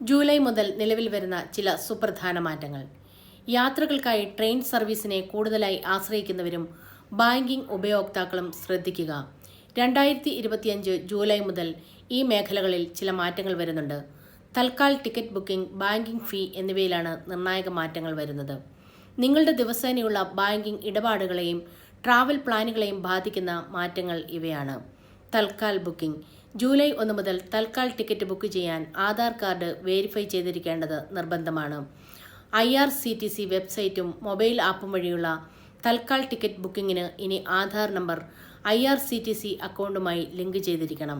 July മുതൽ നിലവിൽ വരുന്ന ചില സുപ്രധാന മാറ്റങ്ങൾ. യാത്രകൾക്കായി ട്രെയിൻ സർവീസിനെ കൂടുതലായി ആശ്രയിക്കുന്നവരും ബാങ്കിംഗ് ഉപയോക്താക്കളും ശ്രദ്ധിക്കുക. രണ്ടായിരത്തി ഇരുപത്തിയഞ്ച് ജൂലൈ മുതൽ ഈ മേഖലകളിൽ ചില മാറ്റങ്ങൾ വരുന്നുണ്ട്. Tatkal ticket booking banking fee എന്നിവയിലാണ് നിർണായക മാറ്റങ്ങൾ വരുന്നത്. നിങ്ങളുടെ ദിവസേനയുള്ള ബാങ്കിംഗ് ഇടപാടുകളെയും ട്രാവൽ പ്ലാനുകളെയും ബാധിക്കുന്ന മാറ്റങ്ങൾ ഇവയാണ്. തൽക്കാൽ ബുക്കിംഗ്. ജൂലൈ ഒന്ന് മുതൽ തൽക്കാൽ ടിക്കറ്റ് ബുക്ക് ചെയ്യാൻ ആധാർ കാർഡ് വേരിഫൈ ചെയ്തിരിക്കേണ്ടത് നിർബന്ധമാണ്. I R C T C വെബ്സൈറ്റും മൊബൈൽ ആപ്പും വഴിയുള്ള തൽക്കാൽ ടിക്കറ്റ് ബുക്കിങ്ങിന് ഇനി Aadhaar number I R C T C അക്കൗണ്ടുമായി ലിങ്ക് ചെയ്തിരിക്കണം.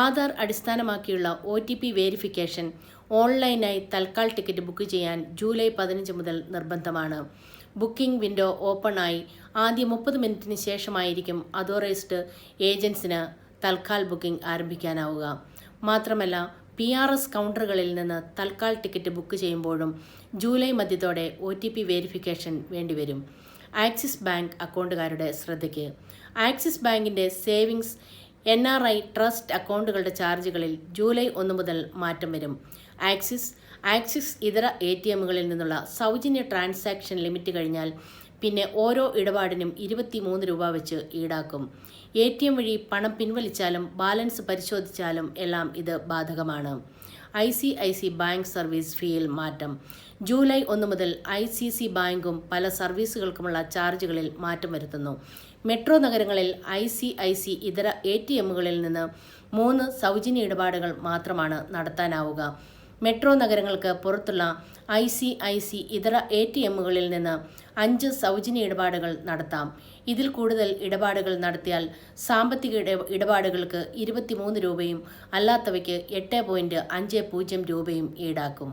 ആധാർ അടിസ്ഥാനമാക്കിയുള്ള ഒ ടി പി വേരിഫിക്കേഷൻ ഓൺലൈനായി തൽക്കാൽ ടിക്കറ്റ് ബുക്ക് ചെയ്യാൻ ജൂലൈ പതിനഞ്ച് മുതൽ നിർബന്ധമാണ്. ബുക്കിംഗ് വിൻഡോ ഓപ്പണായി ആദ്യ മുപ്പത് മിനിറ്റിന് ശേഷമായിരിക്കും അതോറൈസ്ഡ് ഏജൻസിന് തൽക്കാൽ ബുക്കിംഗ് ആരംഭിക്കാനാവുക. മാത്രമല്ല പി ആർ എസ് കൗണ്ടറുകളിൽ നിന്ന് തൽക്കാൽ ടിക്കറ്റ് ബുക്ക് ചെയ്യുമ്പോഴും ജൂലൈ മധ്യത്തോടെ ഒ ടി പി വേരിഫിക്കേഷൻ വേണ്ടിവരും. ആക്സിസ് ബാങ്ക് അക്കൗണ്ടുകാരുടെ ശ്രദ്ധയ്ക്ക്. ആക്സിസ് ബാങ്കിന്റെ savings N R I trust അക്കൗണ്ടുകളുടെ ചാർജുകളിൽ ജൂലൈ ഒന്ന് മുതൽ മാറ്റം വരും. ആക്സിസ് ആക്സിസ് ഇതര എ ടി എമ്മുകളിൽ നിന്നുള്ള സൗജന്യ ട്രാൻസാക്ഷൻ ലിമിറ്റ് കഴിഞ്ഞാൽ പിന്നെ ഓരോ ഇടപാടിനും ഇരുപത്തിമൂന്ന് രൂപ വെച്ച് ഈടാക്കും. എ ടി എം വഴി പണം പിൻവലിച്ചാലും ബാലൻസ് പരിശോധിച്ചാലും എല്ലാം ഇത് ബാധകമാണ്. I C I C bank service ഫീയിൽ മാറ്റം. ജൂലൈ ഒന്ന് മുതൽ ഐ സി സി ബാങ്കും പല സർവീസുകൾക്കുമുള്ള ചാർജുകളിൽ മാറ്റം വരുത്തുന്നു. മെട്രോ നഗരങ്ങളിൽ ഐ സി ഐ സി ഇതര എ ടി എമ്മുകളിൽ നിന്ന് മൂന്ന് സൗജന്യ ഇടപാടുകൾ മാത്രമാണ് നടത്താനാവുക. മെട്രോ നഗരങ്ങൾക്ക് പുറത്തുള്ള ഐ സി ഐ സി ഇതര എ ടി എമ്മുകളിൽ നിന്ന് അഞ്ച് സൗജന്യ ഇടപാടുകൾ നടത്താം. ഇതിൽ കൂടുതൽ ഇടപാടുകൾ നടത്തിയാൽ സാമ്പത്തിക ഇട ഇടപാടുകൾക്ക് ഇരുപത്തിമൂന്ന് രൂപയും അല്ലാത്തവയ്ക്ക് എട്ട് പോയിന്റ് അഞ്ച് പൂജ്യം രൂപയും ഈടാക്കും.